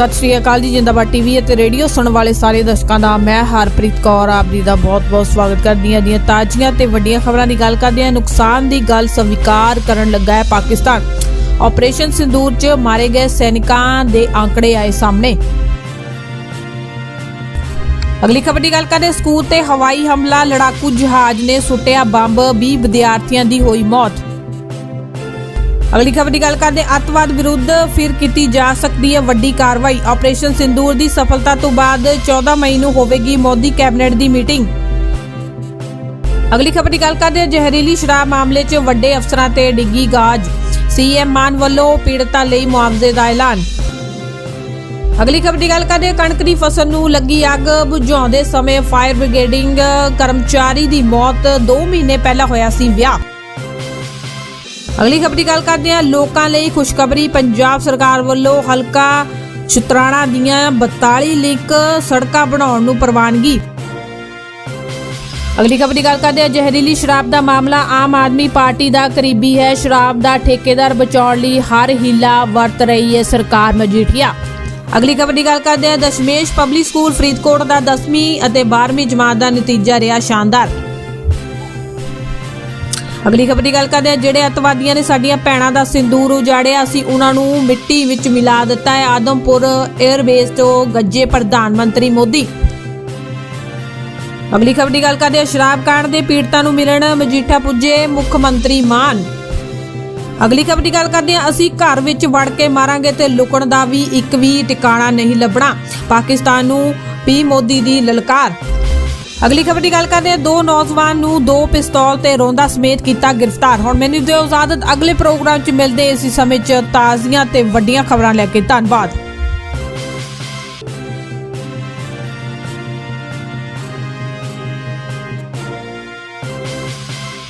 ਸਤਿ ਸ਼੍ਰੀ ਅਕਾਲ ਜੀ, ਜਿੰਦਾਬਾਦ ਟੀਵੀ ਅਤੇ ਰੇਡੀਓ ਸੁਣਨ ਵਾਲੇ ਸਾਰੇ ਦਰਸ਼ਕਾਂ ਦਾ, ਮੈਂ ਹਰਪ੍ਰੀਤ ਕੌਰ, ਆਪ ਜੀ ਦਾ ਬਹੁਤ-ਬਹੁਤ ਸਵਾਗਤ ਕਰਦੀ ਹਾਂ। ਦੀਆਂ ਤਾਜ਼ੀਆਂ ਤੇ ਵੱਡੀਆਂ ਖਬਰਾਂ ਦੀ ਗੱਲ ਕਰਦੇ ਹਾਂ। ਨੁਕਸਾਨ ਦੀ ਗੱਲ ਸਵੀਕਾਰ ਕਰਨ ਲੱਗਾ ਹੈ ਪਾਕਿਸਤਾਨ। ਆਪਰੇਸ਼ਨ ਸਿੰਦੂਰ 'ਚ ਮਾਰੇ ਗਏ ਸੈਨਿਕਾਂ ਦੇ ਆંકੜੇ ਆਏ ਸਾਹਮਣੇ। ਅਗਲੀ ਖਬਰ ਦੀ ਗੱਲ ਕਰਦੇ ਸਕੂਲ ਤੇ ਹਵਾਈ ਹਮਲਾ, ਲੜਾਕੂ ਜਹਾਜ਼ ਨੇ ਸੁੱਟਿਆ ਬੰਬ 20 ਵਿਦਿਆਰਥੀਆਂ ਦੀ ਹੋਈ ਮੌਤ। ਅਗਲੀ ਖਬਰ ਦੀ ਗੱਲ ਕਰਦੇ ਅੱਤਵਾਦ ਵਿਰੁੱਧ ਫਿਰ ਕੀਤੀ ਜਾ ਸਕਦੀ ਹੈ ਵੱਡੀ ਕਾਰਵਾਈ। ਆਪਰੇਸ਼ਨ ਸਿੰਦੂਰ ਦੀ ਸਫਲਤਾ ਤੋਂ ਬਾਅਦ 14 ਮਈ ਨੂੰ ਹੋਵੇਗੀ ਮੋਦੀ ਕੈਬਨਿਟ ਦੀ ਮੀਟਿੰਗ। ਅਗਲੀ ਖਬਰ ਦੀ ਗੱਲ ਕਰਦੇ ਜ਼ਹਿਰੀਲੀ ਸ਼ਰਾਬ ਮਾਮਲੇ 'ਚ ਵੱਡੇ ਅਫਸਰਾਂ ਤੇ ਡਿੱਗੀ ਗਾਜ। ਸੀਐਮ ਮਾਨ ਵੱਲੋਂ ਪੀੜਤਾਂ ਲਈ ਮੁਆਵਜ਼ੇ ਦਾ ਐਲਾਨ। ਅਗਲੀ ਖਬਰ ਦੀ ਗੱਲ ਕਰਦੇ ਕਣਕ ਦੀ ਫਸਲ ਨੂੰ ਲੱਗੀ ਅੱਗ। ਬੁਝਾਉਂਦੇ ਸਮੇਂ ਫਾਇਰ ਬ੍ਰਿਗੇਡਿੰਗ ਕਰਮਚਾਰੀ ਦੀ ਮੌਤ। 2 ਮਹੀਨੇ ਪਹਿਲਾਂ ਹੋਇਆ ਸੀ ਵਿਆਹ। ਅਗਲੀ ਖਬਰ ਦੀ ਗੱਲ ਕਰਦੇ ਹਾਂ। ਲੋਕਾਂ ਲਈ ਖੁਸ਼ਖਬਰੀ, ਪੰਜਾਬ ਸਰਕਾਰ ਵੱਲੋਂ ਹਲਕਾ ਸ਼ੁਤਰਾਣਾ ਦੀਆਂ 42 ਲਿੰਕ ਸੜਕਾਂ ਬਣਾਉਣ ਨੂੰ ਪ੍ਰਵਾਨਗੀ। ਅਗਲੀ ਖਬਰ ਦੀ ਗੱਲ ਕਰਦੇ ਹਾਂ। ਜ਼ਹਿਰੀਲੀ ਸ਼ਰਾਬ ਦਾ ਮਾਮਲਾ ਆਮ ਆਦਮੀ ਪਾਰਟੀ ਦਾ ਕਰੀਬੀ ਹੈ। ਸ਼ਰਾਬ ਦਾ ਠੇਕੇਦਾਰ ਬਚਾਉਣ ਲਈ ਹਰ ਹੀਲਾ ਵਰਤ ਰਹੀ ਹੈ ਸਰਕਾਰ ਮਜੀਠੀਆ। ਅਗਲੀ ਖਬਰ ਦੀ ਗੱਲ ਕਰਦੇ ਹਾਂ। ਦਸ਼ਮੇਸ਼ ਪਬਲਿਕ ਸਕੂਲ ਫਰੀਦਕੋਟ ਦਾ 10ਵੀਂ ਅਤੇ 12ਵੀਂ ਜਮਾਤ ਦਾ ਨਤੀਜਾ ਰਿਹਾ ਸ਼ਾਨਦਾਰ। ਅਗਲੀ ਖਬਰ ਦੀ ਗੱਲ ਕਰਦੇ ਹਾਂ, ਜਿਹੜੇ ਅਤਵਾਦੀਆਂ ਨੇ ਸਾਡੀਆਂ ਭੈਣਾਂ ਦਾ ਸਿੰਦੂਰ ਉਜਾੜਿਆ ਸੀ ਉਹਨਾਂ ਨੂੰ ਮਿੱਟੀ ਵਿੱਚ ਮਿਲਾ ਦਿੱਤਾ ਹੈ। ਆਦਮਪੁਰ 에ਅਰਬੇਸ ਤੋਂ ਗੱਜੇ ਪ੍ਰਧਾਨ ਮੰਤਰੀ ਮੋਦੀ। ਅਗਲੀ ਖਬਰ ਦੀ ਗੱਲ ਕਰਦੇ ਹਾਂ, ਸ਼ਰਾਬ ਕਾਂਡ ਦੇ ਪੀੜਤਾਂ ਨੂੰ ਮਿਲਣ ਮਜੀਠਾ ਪੁੱਜੇ ਮੁੱਖ ਮੰਤਰੀ ਮਾਨ। ਅਗਲੀ ਖਬਰ ਦੀ ਗੱਲ ਕਰਦੇ ਹਾਂ, ਅਸੀਂ ਘਰ ਵਿੱਚ ਵੜ ਕੇ ਮਾਰਾਂਗੇ ਤੇ ਲੁਕਣ ਦਾ ਵੀ ਇੱਕ ਵੀ ਟਿਕਾਣਾ ਨਹੀਂ ਲੱਭਣਾ। ਪਾਕਿਸਤਾਨ ਨੂੰ ਪੀ ਮੋਦੀ ਦੀ ਲਲਕਾਰ। ਅਗਲੀ ਖਬਰ ਦੀ ਗੱਲ ਕਰਦੇ ਹਾਂ। ਦੋ ਨੌਜਵਾਨ ਨੂੰ ਦੋ ਪਿਸਤੌਲ ਤੇ ਰੋਂਦਾ ਸਮੇਤ ਕੀਤਾ ਗ੍ਰਿਫਤਾਰ। ਹੁਣ ਮੈਨੂੰ ਦਿਓ ਇਜਾਜ਼ਤ। ਅਗਲੇ ਪ੍ਰੋਗਰਾਮ 'ਚ ਮਿਲਦੇ ਹਾਂ। ਇਸੇ ਸਮੇਂ 'ਚ ਤਾਜ਼ੀਆਂ ਤੇ ਵੱਡੀਆਂ ਖਬਰਾਂ ਲੈ ਕੇ ਧੰਨਵਾਦ।